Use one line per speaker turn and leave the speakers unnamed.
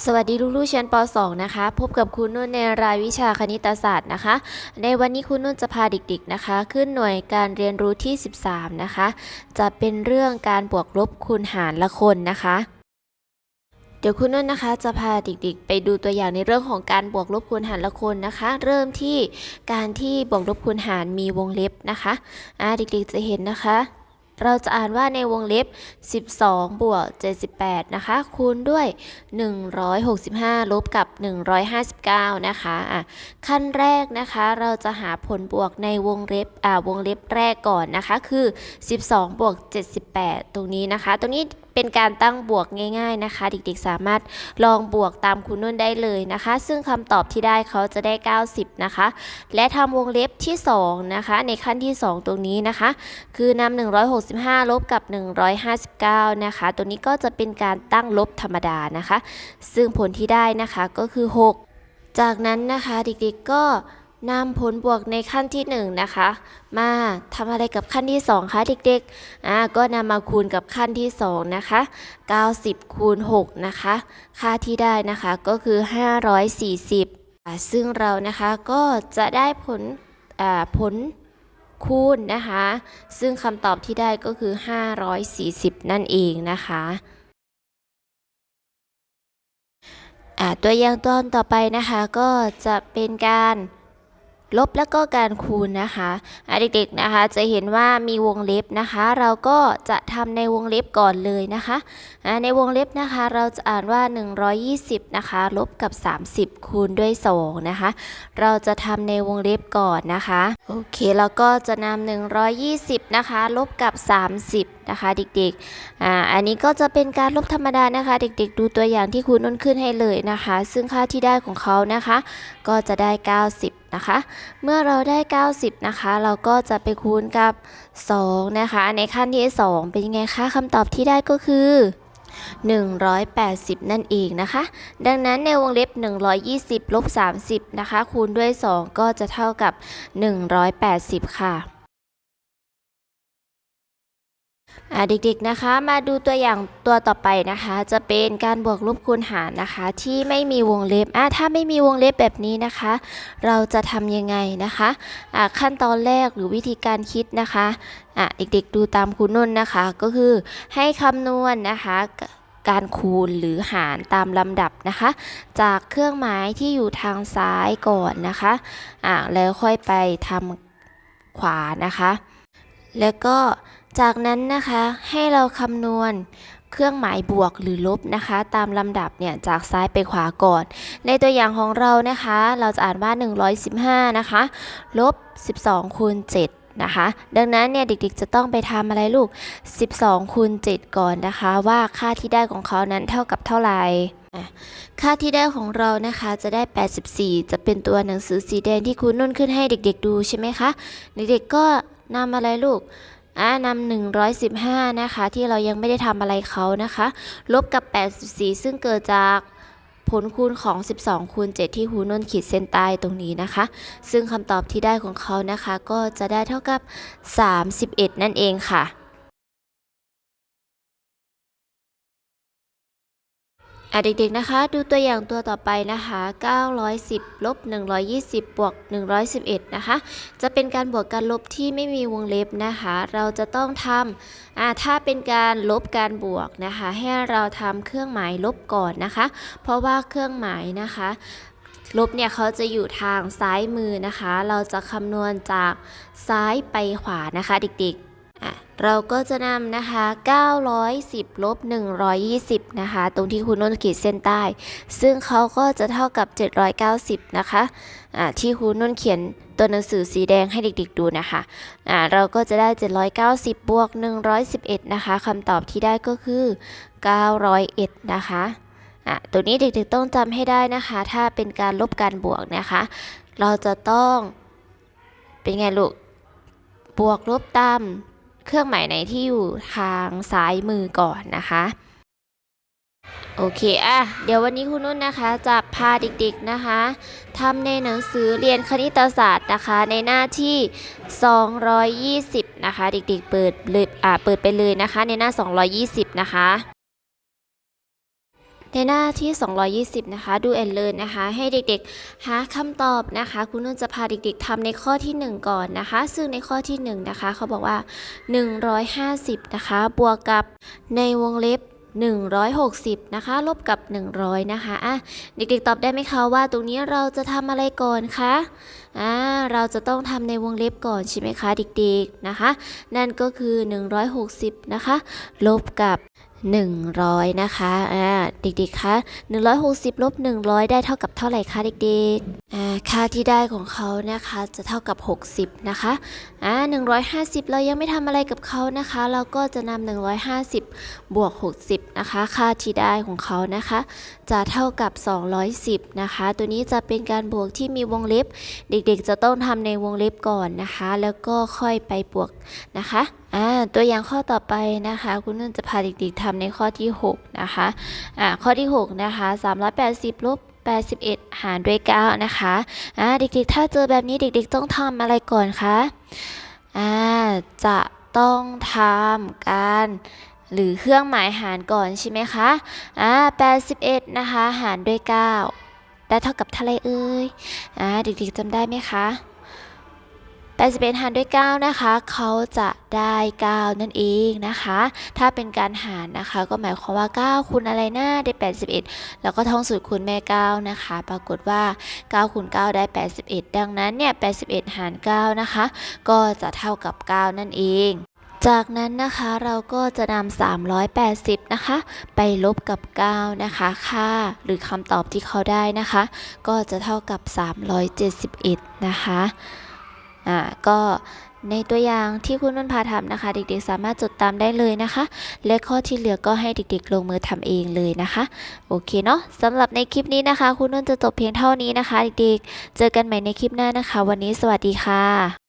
สวัสดีลูกๆชั้นป .2 นะคะ พบกับคุณนุ่นในรายวิชาคณิตศาสตร์นะคะ ในวันนี้คุณนุ่นจะพาเด็กๆนะคะ ขึ้นหน่วยการเรียนรู้ที่ 13 นะคะ จะเป็นเรื่องการบวกลบคูณหารละคนนะคะ เดี๋ยวคุณนุ่นนะคะจะพาเด็กๆ ไปดูตัวอย่างในเรื่องของการบวกลบคูณหารละคนนะคะ เริ่มที่การที่บวกลบคูณหารมีวงเล็บนะคะอ่าเด็กๆจะเห็นนะคะ เราจะอ่านว่าในวงเล็บ 12 บวก 78 นะคะ คูณด้วย 165 ลบกับ 159 นะคะอะขั้นแรกนะคะ เราจะหาผลบวกในวงเล็บอ่าวงเล็บแรกก่อนนะคะ คือ 12 บวก 78 ตรงนี้นะคะ ตรงนี้เป็นการตั้งบวกง่ายๆนะคะ เด็กๆสามารถลองบวกตามคุณนุ่นได้เลยนะคะ ซึ่งคำตอบที่ได้เขาจะได้ 90 นะคะ และทำวงเล็บที่ 2 นะคะ ในขั้นที่ 2 ตรงนี้นะคะ คือนำ165 ลบกับ 159 นะคะ ตัวนี้ก็จะเป็นการตั้งลบธรรมดานะคะ ซึ่งผลที่ได้นะคะก็คือ 6 จากนั้นนะคะเด็กๆก็นำผลบวกในขั้นที่1นะคะ มาทำอะไรกับขั้นที่ 2 คะเด็กๆอ่าก็นำมาคูณกับขั้นที่ 2 นะคะ 90 คูณ 6 นะคะ ค่าที่ได้นะคะก็คือ 540อ่าซึ่งเรานะคะก็จะได้ผลผล คูณนะคะ ซึ่งคำตอบที่ได้ก็คือ 540 นั่นเองนะคะตัวอย่างตอนต่อไปนะคะก็จะเป็นการ ลบแล้วก็การคูณนะคะเด็กๆนะคะจะเห็นว่ามีวงเล็บนะคะ เราก็จะทำในวงเล็บก่อนเลยนะคะในวงเล็บนะคะเราจะอ่านว่า 120นะคะลบกับ 30 คูณด้วย2นะคะเราจะทำในวงเล็บก่อนนะคะโอเคแล้วก็จะนำ120นะคะลบกับ 30นะคะ เด็กๆอ่าอันนี้ก็จะเป็นการลบธรรมดานะคะ เด็กๆ ดูตัวอย่างที่คุณนุ่นขึ้นให้เลยนะคะ ซึ่งค่าที่ได้ของเขานะคะ ก็จะได้ 90 นะคะ เมื่อเราได้ 90 นะคะ เราก็จะไปคูณกับ 2 นะคะ ในขั้นที่ 2 เป็นยังไงคะคำตอบที่ได้ก็คือ180 นั่นเองนะคะ ดังนั้นในวงเล็บ 120ลบ30 นะคะ คูณด้วย 2 ก็จะเท่ากับ 180 ค่ะ เด็กๆนะคะมาดูตัวอย่างตัวต่อไปนะคะ จะเป็นการบวกลบคูณหารนะคะ ที่ไม่มีวงเล็บอ่าถ้าไม่มีวงเล็บแบบนี้นะคะ เราจะทำยังไงนะคะอ่าขั้นตอนแรกหรือวิธีการคิดนะคะอ่าเด็กๆดูตามคุณนุ่นนะคะ ก็คือให้คำนวณนะคะการคูณหรือหารตามลำดับนะคะ จากเครื่องหมายที่อยู่ทางซ้ายก่อนนะคะอ่าแล้วค่อยไปทำขวานะคะ แล้วก็ จากนั้นนะคะให้เราคำนวณเครื่องหมายบวกหรือลบนะคะ ตามลำดับเนี่ยจากซ้ายไปขวาก่อน ในตัวอย่างของเรานะคะ เราจะอ่านว่า 115 นะคะลบ 12คูณ7นะคะ ดังนั้นเนี่ยเด็กๆจะต้องไปทำอะไรลูก 12คูณ7ก่อนนะคะ ว่าค่าที่ได้ของเขานั้นเท่ากับเท่าไหร่ค่าที่ได้ของเรานะคะจะได้ 84 จะเป็นตัวหนังสือสีแดงที่คุณนุ่นขึ้นให้เด็ก ๆ ดูใช่ไหมคะ เด็กๆก็นำอะไรลูก อ่านำ115 นะคะ ที่เรายังไม่ได้ทำอะไรเขานะคะ ลบกับ 84 ซึ่งเกิดจากผลคูณของ 12 คูณ 7 ที่ฮูนนขีดเส้นใต้ตรงนี้นะคะ ซึ่งคำตอบที่ได้ของเขานะคะ ก็จะได้เท่ากับ 31 นั่นเองค่ะ อะเด็กๆนะคะ ดูตัวอย่างตัวต่อไปนะคะ 910ลบ120 บวก 111 นะคะ จะเป็นการบวกการลบที่ไม่มีวงเล็บนะคะ เราจะต้องทำอ่าถ้าเป็นการลบการบวกนะคะ ให้เราทำเครื่องหมายลบก่อนนะคะ เพราะว่าเครื่องหมายนะคะลบเนี่ยเขาจะอยู่ทางซ้ายมือนะคะ เราจะคำนวณจากซ้ายไปขวานะคะ เด็กๆ เราก็จะนำนะคะ 910 ลบ 120 นะคะ ตรงที่คุณนุ่นขีดเส้นใต้ ซึ่งเขาก็จะเท่ากับ 790 นะคะอ่าที่คุณนุ่นเขียนตัวหนังสือสีแดงให้เด็กๆดูนะคะอ่าเราก็จะได้ 790 บวก 111 นะคะคำตอบที่ได้ก็คือ 901 นะคะอะตัวนี้เด็กๆต้องจำให้ได้นะคะ ถ้าเป็นการลบการบวกนะคะ เราจะต้องเป็นไงลูก บวกลบตาม เครื่องหมายในที่อยู่ทางซ้ายมือก่อนนะคะโอเค อะ เดี๋ยววันนี้คุณนุ่นนะคะ จะพาเด็กๆนะคะทำในหนังสือเรียนคณิตศาสตร์นะคะ ในหน้าที่ 220 นะคะ เด็กๆ เปิดเลยอ่าเปิดไปเลยนะคะ ในหน้า 220 นะคะ ในหน้าที่ 220 นะคะ ดูแอนเลินนะคะ ให้เด็กๆ หาคำตอบนะคะ คุณนุ่นจะพาเด็กๆทำในข้อที่ 1 ก่อนนะคะ ซึ่งในข้อที่ 1 นะคะ เขาบอกว่า 150 นะคะ บวกกับในวงเล็บ160 นะคะ ลบกับ 100 นะคะอะเด็กๆ ตอบได้ไหมคะว่าตรงนี้เราจะทำอะไรก่อนคะอ่าเราจะต้องทำในวงเล็บก่อนใช่ไหมคะเด็กๆนะคะ นั่นก็คือ 160 นะคะ ลบกับ 100 นะคะอ่าเด็กๆคะ160ลบ100 ได้เท่ากับเท่าไหร่คะเด็กๆอ่าค่าที่ได้ของเขานะคะจะเท่ากับ 60 นะคะอ่า150 เรายังไม่ทำอะไรกับเขานะคะ เราก็จะนำ150 บวก 60 นะคะ ค่าที่ได้ของเขานะคะ จะเท่ากับ 210 นะคะ ตัวนี้จะเป็นการบวกที่มีวงเล็บ เด็กๆ จะต้องทำในวงเล็บก่อนนะคะ แล้วก็ค่อยไปบวกนะคะ อ่าตัวอย่างข้อต่อไปนะคะ คุณนุ่นจะพาเด็กๆทำในข้อที่ 6 นะคะอ่าข้อที่ 6 นะคะ 380ลบ81 หารด้วย 9 นะคะอ่าเด็กๆ ถ้าเจอแบบนี้เด็กๆ ต้องทำอะไรก่อนคะอ่าจะต้องทำการหรือเครื่องหมายหารก่อนใช่ไหมคะอ่า81 นะคะ หารด้วย 9 ได้เท่ากับเท่าไรเอ่ยอ่าเด็กๆจำได้ไหมคะ 81หารด้วย9นะคะเขาจะได้9นั่นเองนะคะ ถ้าเป็นการหารนะคะ ก็หมายความว่า9คูณอะไรหนะได้81แล้วก็ท่องสูตรคูณแม่9นะคะ ปรากฏว่า9คูณ9ได้81ดังนั้นเนี่ย81หาร9นะคะ ก็จะเท่ากับ9นั่นเองจากนั้นนะคะเราก็จะนำ380 นะคะ ไปลบกับ 9 นะคะ ค่าหรือคำตอบที่เขาได้นะคะ ก็จะเท่ากับ 371 นะคะ อ่าก็ในตัวอย่างที่คุณนุ่นพาทำนะคะ เด็กๆสามารถจดตามได้เลยนะคะ และข้อที่เหลือก็ให้เด็กๆลงมือทำเองเลยนะคะ โอเคเนาะสำหรับในคลิปนี้นะคะ คุณนุ่นจะจบเพียงเท่านี้นะคะ เด็กๆ เจอกันใหม่ในคลิปหน้านะคะ วันนี้สวัสดีค่ะ